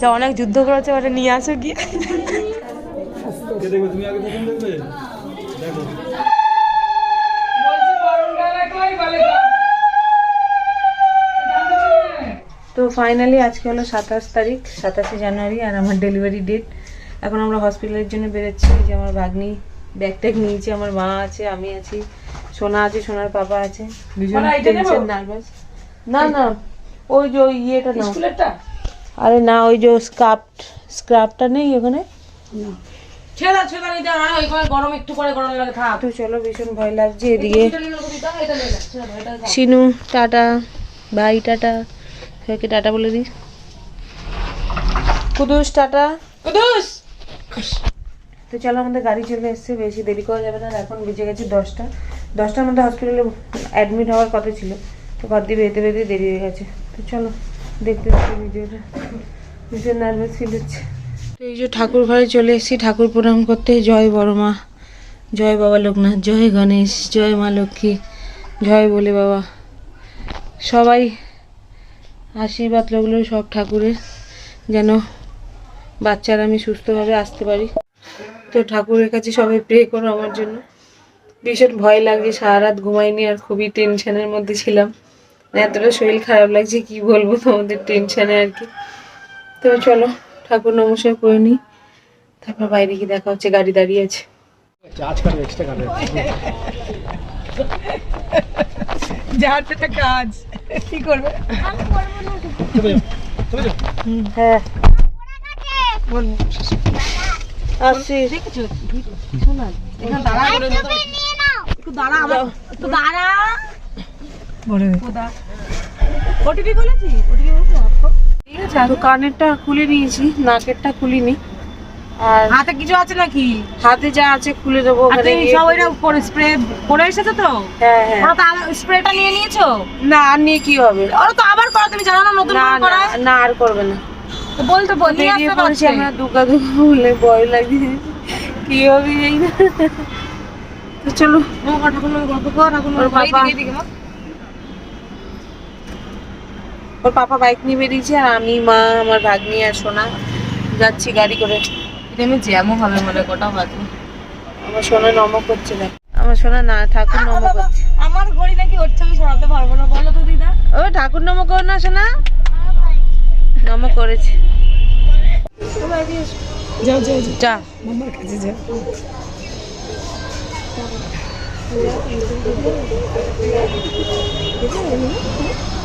যা অনেক যুদ্ধ করেছে ওটা নিয়ে আসো গিয়ে। তুমি আগে দেখবে? দেখো। তো ফাইনালি আজকে হলো সাতাশ তারিখ সাতাশে জানুয়ারি আর আমার ডেলিভারি ডেট এখন আমরা হসপিটালের জন্য বেরোচ্ছি যে আমার ভাগ্নি ব্যাগ ট্যাগ নিয়েছে আমার মা আছে আমি আছি সোনা আছে সোনার পাপা আছে। দুজন টেনশন নার্ভাস না না ওই যে ওই ইয়েটা না আরে না ওই যে স্কার্ফ স্ক্রাফটা নেই ওখানে? ছেড়া ছেড়া নিতে হয় ওইখানে গরম একটু করে গরম লাগে থাক। তো চলো ভীষণ ভয় লাগছে এদিকে। এটা নিয়ে নেব দিদা, এটা নিয়ে নে। ছেড়ে দাও, এটা থাক। শিনু টাটা ভাই টাটা। সবাইকে টাটা বলে দিই। কুদুস টাটা। কুদুস! তো চলো আমাদের গাড়ি চলে এসছে বেশি দেরি করা যাবে না আর এখন বেজে গেছে দশটা। দশটার মধ্যে হসপিটালে অ্যাডমিট হওয়ার কথা ছিল তো ঘর দিয়ে বেরোতে বেরোতে দেরি হয়ে গেছে। তো চলো। দেখতে এই যে ঠাকুর ঘরে চলে এসেছি, ঠাকুর প্রণাম করতে। জয় বড় মা, জয় বাবা লোকনাথ, জয় গণেশ, জয় মা লক্ষ্মী, জয় বলে বাবা। সবাই আশীর্বাদ লাগল সব ঠাকুরের, যেন বাচ্চারা আমি সুস্থভাবে আসতে পারি। তো ঠাকুরের কাছে সবাই প্রে করো আমার জন্য। ভীষণ ভয় লাগছে সারা রাত ঘুমাইনি আর খুবই টেনশনের মধ্যে ছিলাম। এতটা শরীর খারাপ লাগছে কি বলব তোমাদের টেনশনে আর কি। তো চলো ঠাকুর নমস্কার করে নিই। তারপর বাইরে গিয়ে দেখা হচ্ছে গাড়ি দাঁড়িয়ে আছে। পেটে কাজ কি করবে? হ্যাঁ। দাঁড়া একটু দাঁড়া আমার একটু দাঁড়া। ওটিপি বলেছি? ওটিপি ঠিক আছে তো কানেরটা খুলে নিয়েছি নাকেরটা খুলিনি। আর হাতে কিছু আছে নাকি? হাতে যা আছে খুলে দেবো ওখানে সব ওইটা করে স্প্রে করে এসেছ তো? হ্যাঁ হ্যাঁ। ওরা তো স্প্রেটা নিয়ে নিয়েছো? না আর নিয়ে কি হবে? ওরা তো আবার করো তুমি জানো না নতুন না না আর করবে না। তো বলতে বল নিয়ে আসতে পারছি। আমরা দুকা দুকা বলে ভয় লাগছে কি হবে জানি না? তো চলো। গল্প কর বাবা-। ওর পাপা বাইক নিয়ে বেরিয়েছে আর আমি মা আমার ভাগ্নি আর সোনা যাচ্ছি গাড়ি করে। এটা আমি জ্যামও হবে মনে কটা বাজে আমার সোনা নমক করছে দেখ। আমার সোনা না ঠাকুর নমক করছে। আমার ঘড়ি নাকি ওর ছবি সরাতে পারব না বলো তো দিদা। ও ঠাকুর নমক করো না সোনা। নমক করেছে। যাও যাও। যা। মামার কাছে যাও।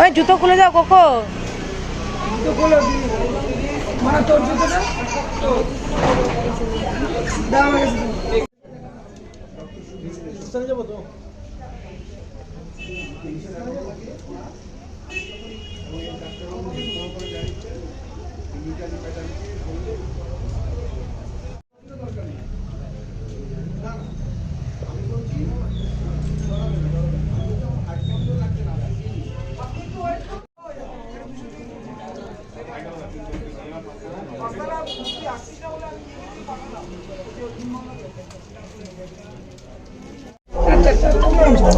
ওই জুতো খুলে যাও কোকো। তো? বলো মানে তোর জুতোটা দাও আমার কাছে দাও। চলে যাব তো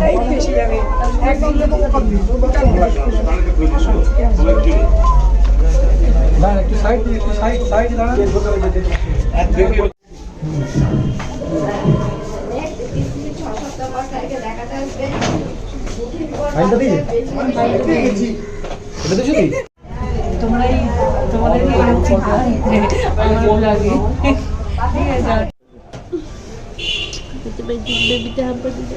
এই বেশি যাবে একদম না একটু সাইড দিয়ে একটু সাইড সাইড দাঁড়ান ফাইনটা দিয়ে এটা তো যদি তোমরাই তোমাদের আমার লাগে বেবিটা হাম্পা দিবে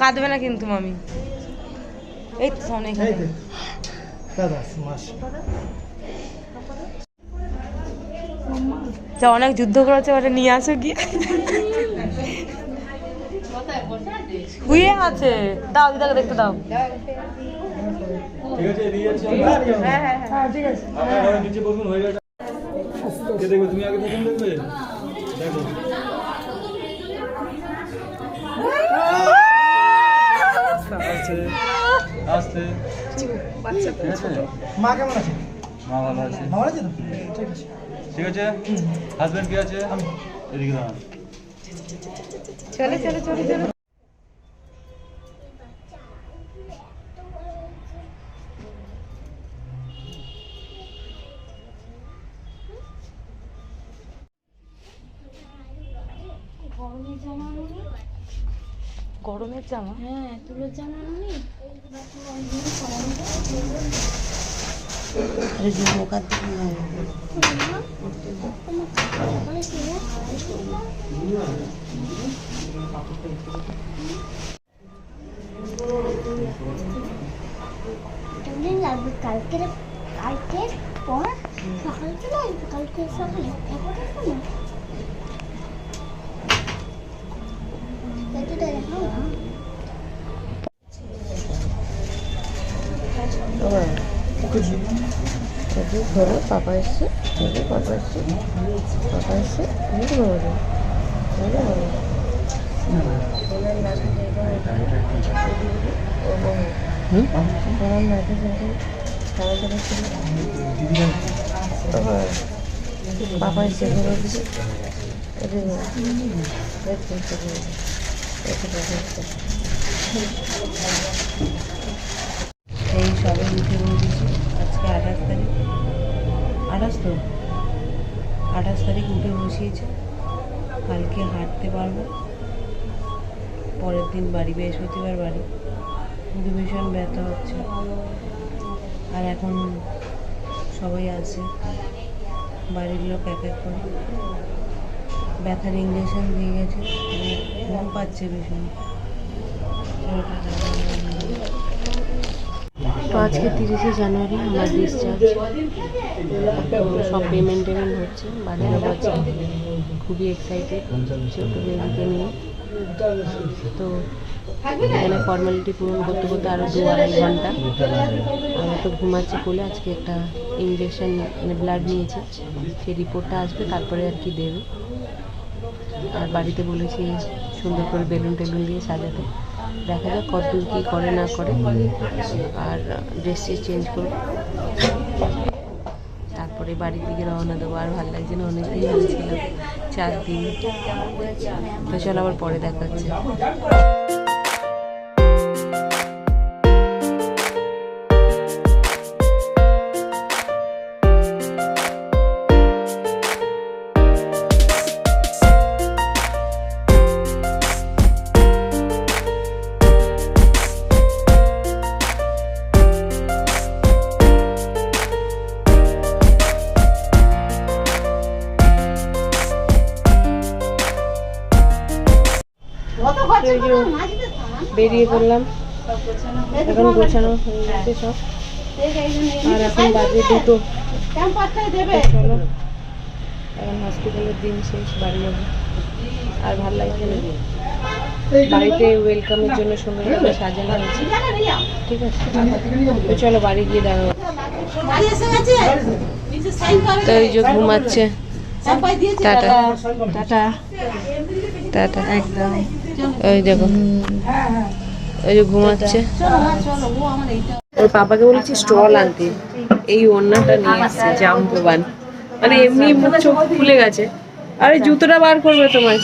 কাঁদবে না কিন্তু মামি। এই তো সামনে যা। অনেক যুদ্ধ করেছে ওটা নিয়ে আসো কি শুয়ে আছে। দাও দিদাকে দেখতে দাও ঠিক আছে এদিকে যাচ্ছি আমরা। হ্যাঁ ঠিক আছে। আপনারা নিচে বসুন হয়ে কে দেখবে তুমি আগে প্রথম দেখবে? দেখো। আস্তে আস্তে ঠিক মা কেমন আছে? মা ভালো আছে। ভালো আছে তো? ঠিক আছে। ঠিক আছে? হাজবেন্ড কে আছে? এদিকে দাঁড়ান। চলে চলে চলে চলে। জামা? হ্যাঁ তুলোর জামা নেই তুমি লাগবে কালকে কালকে পর সকালে চলে আসবে কালকে সকালে এখন আসবে না এটা দেখাও ধরো পাপা এসছে ধরো পাপা এসছে পাপা এসছে বুঝতে পারব বুঝতে পারব পাপা এসছে ধরো দিছে এই সবে উঠে বলেছি আজকে আঠাশ তারিখ। আঠাশ তো? আঠাশ তারিখ উঠে বসিয়েছে। কালকে হাঁটতে পারব। পরের দিন বাড়ি, বৃহস্পতিবার বাড়ি। কিন্তু ভীষণ ব্যথা হচ্ছে। আর এখন সবাই আছে। বাড়ির লোক এক এক করে। ব্যথার ইঞ্জেকশন দিয়ে গেছে। ঘুম পাচ্ছে ভীষণ। আজকে তিরিশে জানুয়ারি আমার ডিসচার্জ সব পেমেন্ট টেমেন্ট হচ্ছে লোক আছে খুবই এক্সাইটেড ছোট বেবিকে নিয়ে। তো এখানে ফর্মালিটি পূরণ করতে করতে আরও দু আড়াই ঘণ্টা। আমরা তো ঘুমাচ্ছি বলে আজকে একটা ইঞ্জেকশন মানে ব্লাড নিয়েছে। সেই রিপোর্টটা আসবে, তারপরে আর কি দেবে। আর বাড়িতে বলেছি, সুন্দর করে বেলুন টেলুন দিয়ে সাজাতে। দেখা যাক কতদূর কী করে না করে। আর ড্রেসটি চেঞ্জ করব তারপরে বাড়ির দিকে রওনা দেবো। আর ভালো লাগছে না, অনেকদিন হয়েছিল চার দিন। তো চলো আবার পরে দেখা হচ্ছে। বেরিয়ে পড়লাম। এখন গোছানো হয়ে গেছে সব। আর এখন বাজে দুটো। চলো, এখন হসপিটালের দিন শেষ, বাড়ি যাব। আর ভালো লাগছে না। বাড়িতে ওয়েলকামের জন্য সুন্দর করে সাজানো হয়েছে। ঠিক আছে। চলো, বাড়ি গিয়ে দাঁড়াবো যে ঘুমাচ্ছে। Tata tata. টাটা। একদম। ওই দেখো। ওই যে ঘুমাচ্ছে। ওর পাপাকে বলেছি স্টল আনতে। এই ওড়নাটা নিয়ে এসছে জাম্বুবান মানে এমনি মুখ চোখ ফুলে গেছে। আরে জুতোটা বার করবে তোমার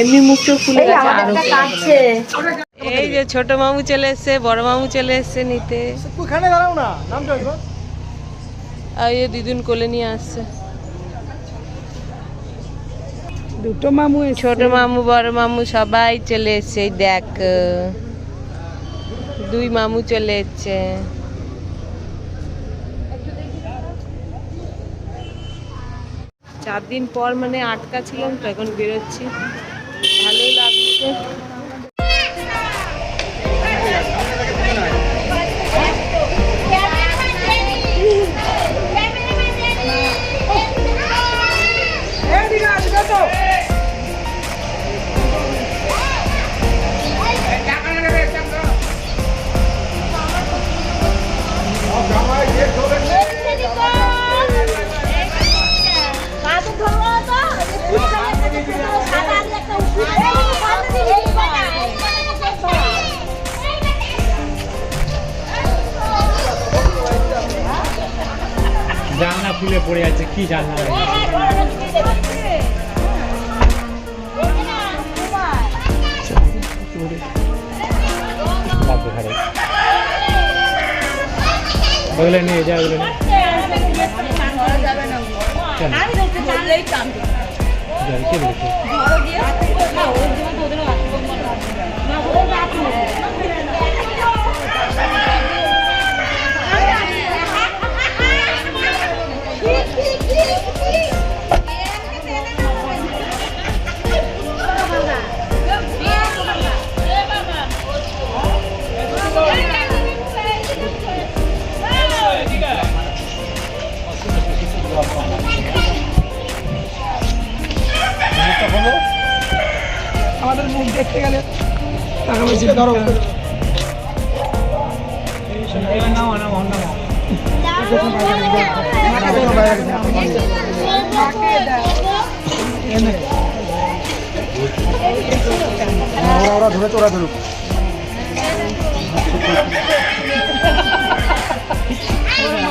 এমনি মুখ চোখ ফুলে গেছে আরও এই যে ছোট মামু চলে এসছে বড় মামু চলে এসছে নিতে। দাঁড়াও না নামটা আর এই দিদুন কোলে নিয়ে আসছে। দুটো মামু ছোট মামু, বড় মামু সবাই চলে এসছে দেখ। দুই মামু চলে এসছে। চার দিন পর মানে আটকা ছিলাম, তো এখন বেরোচ্ছি। ভালোই লাগছে। পড়ে যাচ্ছে কি ঘরে ওগুলো নিয়ে যা ওগুলো নিয়ে। টাকা ধরো। ওরা ওরা ধরে ওরা ধরুক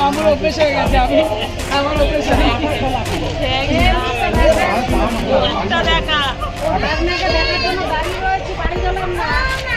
আমার অভ্যেস হয়ে গেছে, আমি আমার অভ্যেস হয়ে গেছে ঘরে যাব তো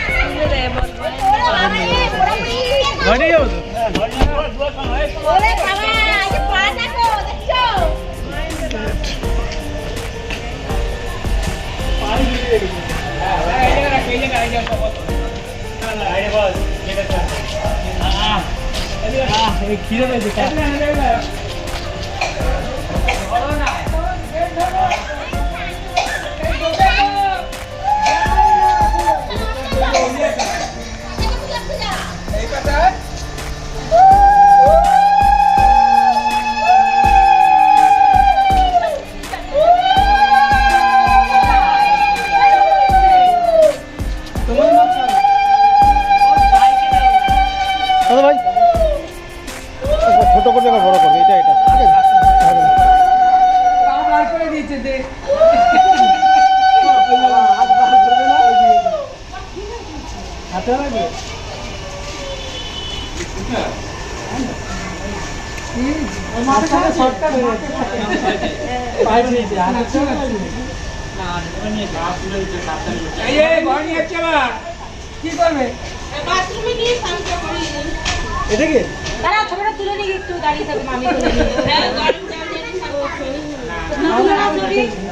খিদে পেয়েছে পাইপ নিয়েছে হাতে চলে যাচ্ছে এই এই নিয়ে যাচ্ছে আবার। কি করবে?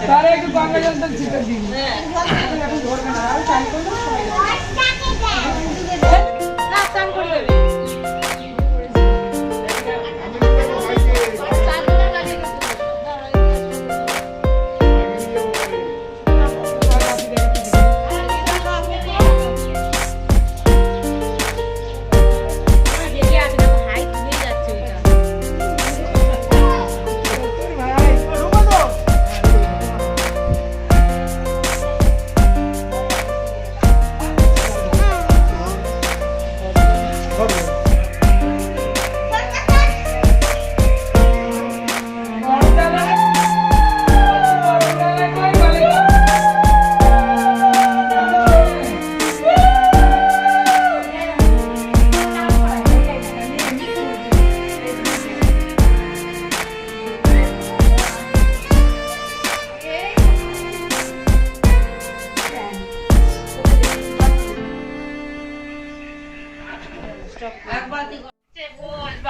এটা একটু গঙ্গা জল তো ছিটে দিন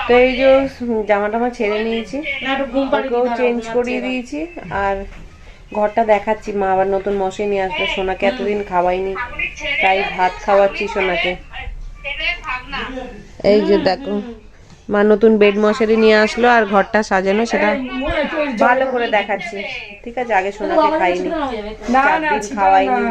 তো এই যে জামা টামা ছেড়ে নিয়েছি। চেঞ্জ করিয়ে দিয়েছি আর ঘরটা দেখাচ্ছি। মা আবার নতুন মশাই নিয়ে আসবে সোনাকে। এতদিন খাওয়াইনি, তাই ভাত খাওয়াচ্ছি সোনাকে। এই যে দেখো, মা নতুন বেড মশারি নিয়ে আসলো আর ঘরটা সাজানো, সেটা ভালো করে দেখাচ্ছি। ঠিক আছে, আগে সোনাকে খাইনি খাওয়াইনি।